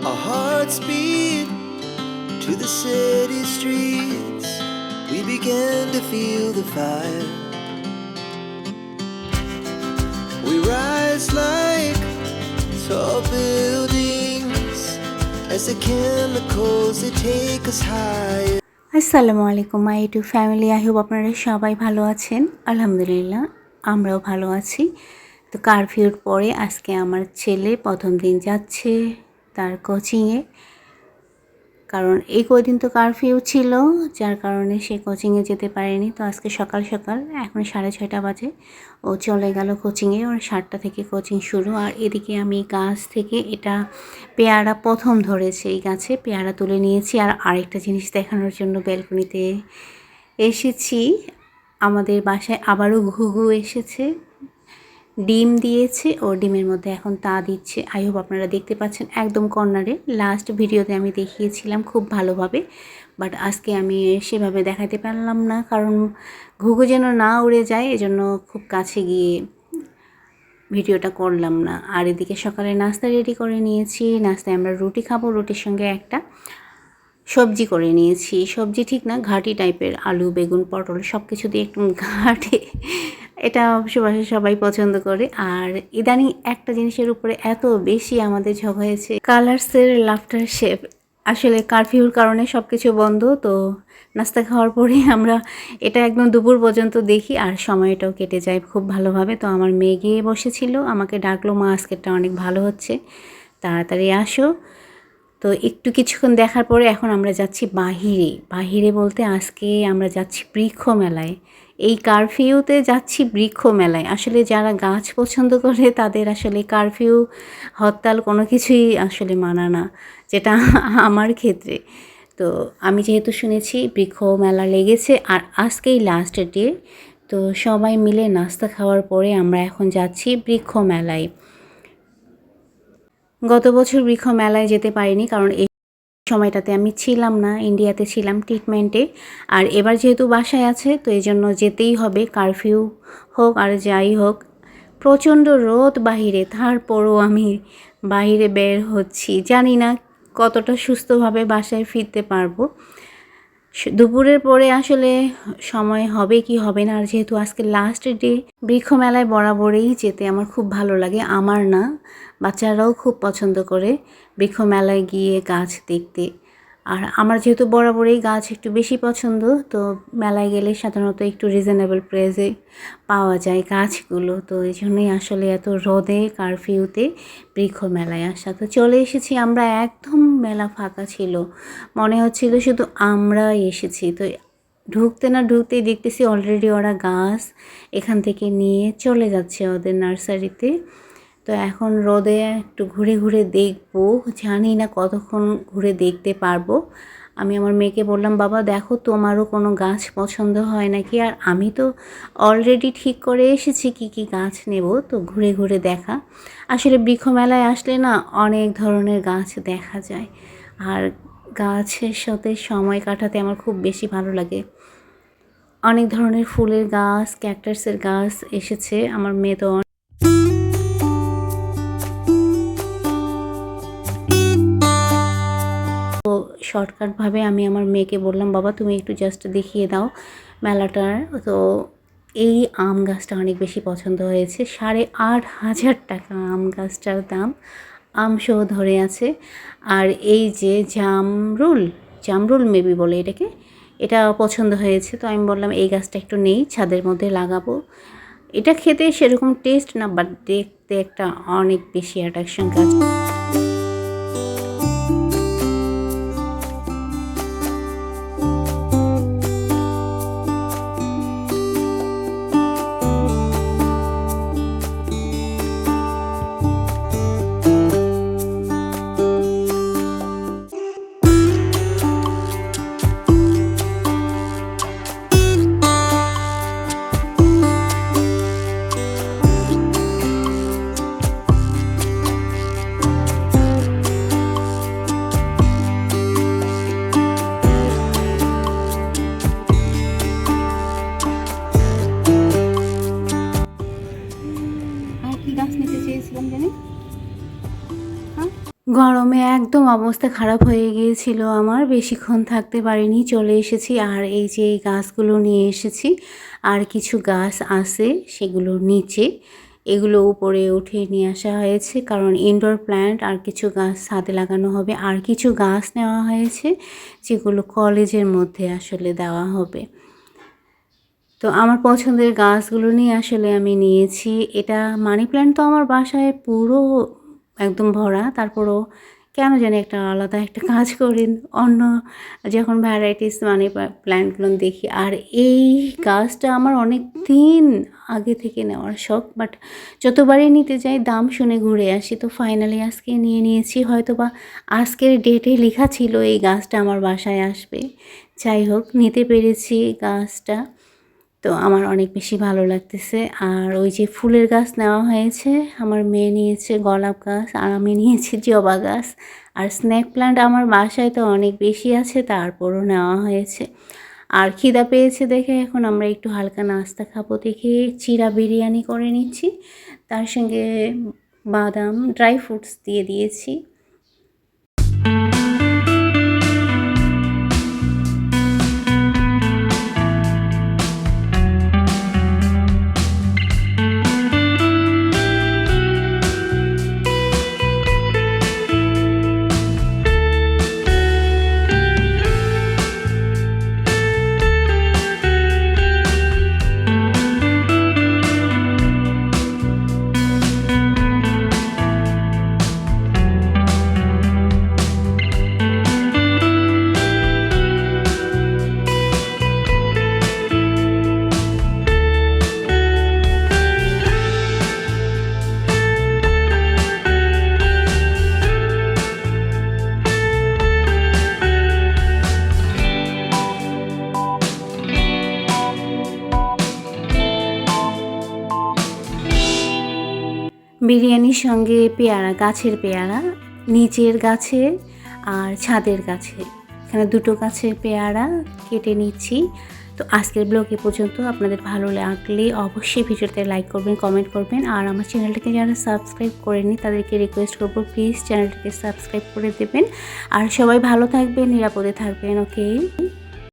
Our hearts beat to the city streets. We began to feel the fire. We rise like tall buildings as the chemicals they take us higher. আসসালামু আলাইকুম my to family I hope আপনারা সবাই ভালো আছেন আলহামদুলিল্লাহ আমরাও ভালো আছি তো কারফিউর পরে আজকে আমার ছেলে প্রথম দিন যাচ্ছে তার কোচিংয়ে কারণ এই কদিন তো কারফিউ ছিল, যার কারণে সে কোচিংয়ে যেতে পারেনি। তো আজকে সকাল সকাল, এখন সাড়ে ছয়টা বাজে। ও চলে গেল কোচিংয়ে ওর সাতটা থেকে কোচিং শুরু। আর এদিকে আমি গাছ থেকে এটা পেয়ারা প্রথম ধরেছে, এই গাছে পেয়ারা তুলে নিয়েছি। আর আরেকটা জিনিস দেখানোর জন্য ব্যালকনিতে এসেছি। আমাদের বাসায় আবারও ঘুঘু এসেছে। ডিম দিয়েছে ও ডিমের মধ্যে এখন তা দিচ্ছে। আই হোপ আপনারা দেখতে পাচ্ছেন একদম কর্নারে। লাস্ট ভিডিওতে আমি দেখিয়েছিলাম খুব ভালোভাবে বাট আজকে আমি সেভাবে দেখাতে পারলাম না, কারণ ঘুঘু যেন না উড়ে যায়, এজন্য খুব কাছে গিয়ে ভিডিওটা করলাম না। আর এদিকে সকালে নাস্তা রেডি করে নিয়েছি। নাস্তায় আমরা রুটি খাব, রুটির সঙ্গে একটা সবজি করে নিয়েছি। সবজি ঠিক না, ঘাটি টাইপের আলু, বেগুন, পটল সব কিছু দিয়ে একটু ঘাটে এটা অবশ্য সবাই পছন্দ করে। আর ইদানিং একটা জিনিসের উপরে এত বেশি আমাদের ঝগ হয়েছে। কালার্সের লাফটার শেপ আসলে কারফিউর কারণে সব কিছু বন্ধ, তো নাস্তা খাওয়ার পরে আমরা এটা একদম দুপুর পর্যন্ত দেখি আর সময়টাও কেটে যায় খুব ভালোভাবে। তো আমার মেয়ে গিয়ে বসেছিল, আমাকে ডাকলো, মা, আজকেরটা অনেক ভালো হচ্ছে, তাড়াতাড়ি আসো। তো একটু কিছুক্ষণ দেখার পরে এখন আমরা যাচ্ছি বাহিরে। বাহিরে বলতে আজকে আমরা যাচ্ছি বৃক্ষ মেলায়। এই কারফিউতে যাচ্ছি বৃক্ষ মেলায় আসলে যারা গাছ পছন্দ করে, তাদের আসলে কারফিউ হরতাল কোনো কিছুই আসলে মানা না, যেটা আমার ক্ষেত্রে। তো আমি যেহেতু শুনেছি বৃক্ষ মেলা লেগেছে, আর আজকেই লাস্ট ডে তো সবাই মিলে নাস্তা খাওয়ার পরে আমরা এখন যাচ্ছি বৃক্ষ মেলায় গত বছর বৃক্ষ মেলায় যেতে পারিনি, কারণ সময়টাতে আমি ছিলাম না ইন্ডিয়াতে ছিলাম ট্রিটমেন্টে আর এবার যেহেতু বাসায় আছে, তো এই জন্য যেতেই হবে কারফিউ হোক আর যাই হোক। প্রচণ্ড রোদ বাহিরে, তারপরও আমি বাহিরে বের হচ্ছি। জানি না কতটা সুস্থভাবে বাসায় ফিরতে পারব। দুপুরের পরে আসলে সময় হবে কি হবে না, আর যেহেতু আজকে লাস্ট ডে বৃক্ষ মেলায় বরাবরেই যেতে আমার খুব ভালো লাগে। আমার না, বাচ্চারাও খুব পছন্দ করে বৃক্ষ মেলায় গিয়ে গাছ দেখতে। আর আমার যেহেতু বরাবরই গাছ একটু বেশি পছন্দ, তো মেলায় গেলে সাধারণত একটু রিজনেবল প্রাইসে পাওয়া যায় গাছগুলো। তো এই জন্যই আসলে এত রোদে কারফিউতে বৃক্ষ মেলায় আসা। তো চলে এসেছি আমরা, একদম মেলা ফাঁকা ছিল। মনে হচ্ছিল শুধু আমরাই এসেছি। তো ঢুকতে না ঢুকতেই দেখতেছি অলরেডি ওরা গাছ এখান থেকে নিয়ে চলে যাচ্ছে ওদের নার্সারিতে। তো এখন রোদে একটু ঘুরে ঘুরে দেখব। জানি না কতক্ষণ ঘুরে দেখতে পারব। আমি আমার মেয়েকে বললাম, বাবা, দেখো তোমারও কোনো গাছ পছন্দ হয় নাকি? আর আমি তো অলরেডি ঠিক করে এসেছি কি কি গাছ নেব, তো ঘুরে ঘুরে দেখা। আসলে বৃক্ষ মেলায় আসলে না অনেক ধরনের গাছ দেখা যায়। আর গাছের সাথে সময় কাটাতে আমার খুব বেশি ভালো লাগে। অনেক ধরনের ফুলের গাছ ক্যাকটাসের গাছ এসেছে। আমার মেয়ে তো শর্টকাটভাবে আমি আমার মেয়েকে বললাম, বাবা, তুমি একটু জাস্ট দেখিয়ে দাও মেলাটার। তো এই আম গাছটা অনেক বেশি পছন্দ হয়েছে। সাড়ে আট হাজার টাকা আম গাছটার দাম। আম সহ ধরে আছে। আর এই যে জামরুল জামরুল মেবি বলে এটাকে, এটা পছন্দ হয়েছে। তো আমি বললাম, এই গাছটা একটু নেই, ছাদের মধ্যে লাগাবো। এটা খেতে সেরকম টেস্ট না বাট দেখতে একটা অনেক বেশি অ্যাট্রাকশন গাছ। গরমে একদম অবস্থা খারাপ হয়ে গিয়েছিল। আমার বেশিক্ষণ থাকতে পারিনি, চলে এসেছি আর এই যে এই গাছগুলো নিয়ে এসেছি, আর কিছু গাছ আছে সেগুলো নিচে, এগুলো উপরে উঠিয়ে নিয়ে আসা হয়েছে, কারণ ইনডোর প্ল্যান্ট আর কিছু গাছ ছাদে লাগানো হবে। আর কিছু গাছ নেওয়া হয়েছে, যেগুলো কলেজের মধ্যে আসলে দেওয়া হবে। তো আমার পছন্দের গাছগুলো নিয়ে আসলে আমি নিয়েছি। এটা মানি প্ল্যান্ট তো আমার বাসায় পুরো একদম ভরা, তারপরও কেন জানি একটা আলাদা একটা কাজ করেন। অন্য যখন ভ্যারাইটিস মানে প্ল্যান্টগুলো দেখি, আর এই গাছটা আমার অনেক দিন আগে থেকে নেওয়ার শখ বাট যতবারই নিতে যাই, দাম শুনে ঘুরে আসি। তো ফাইনালি আজকে নিয়ে নিয়েছি হয়তো বা আজকের ডেটে লেখা ছিল, এই গাছটা আমার বাসায় আসবে। যাই হোক, নিতে পেরেছি গাছটা। তো আমার অনেক বেশি ভালো লাগতেছে। আর ওই যে ফুলের গাছ নেওয়া হয়েছে, আমার মেয়ে নিয়েছে গোলাপ গাছ আর আমি নিয়েছি জবা গাছ। আর স্নেক প্ল্যান্ট আমার বাসায় তো অনেক বেশি আছে, তারপরও নেওয়া হয়েছে। আর খিদা পেয়েছে দেখে এখন আমরা একটু হালকা নাস্তা খাব দেখে চিরা বিরিয়ানি করে নিচ্ছি। তার সঙ্গে বাদাম, ড্রাই ফ্রুটস দিয়ে দিয়েছি। বিরিয়ানির সঙ্গে পেয়ারা, গাছের পেয়ারা, নিচের গাছে আর ছাদের গাছে। এখানে দুটো গাছের পেয়ারা কেটে নিচ্ছি। তো আজকের ব্লগ এ পর্যন্ত। আপনাদের ভালো লাগলে অবশ্যই ভিডিওতে লাইক করবেন, কমেন্ট করবেন। আর আমার চ্যানেলটাকে যারা সাবস্ক্রাইব করেনি তাদেরকে রিকোয়েস্ট করব প্লিজ চ্যানেলটাকে সাবস্ক্রাইব করে দেবেন। আর সবাই ভালো থাকবেন, নিরাপদে থাকবেন ওকে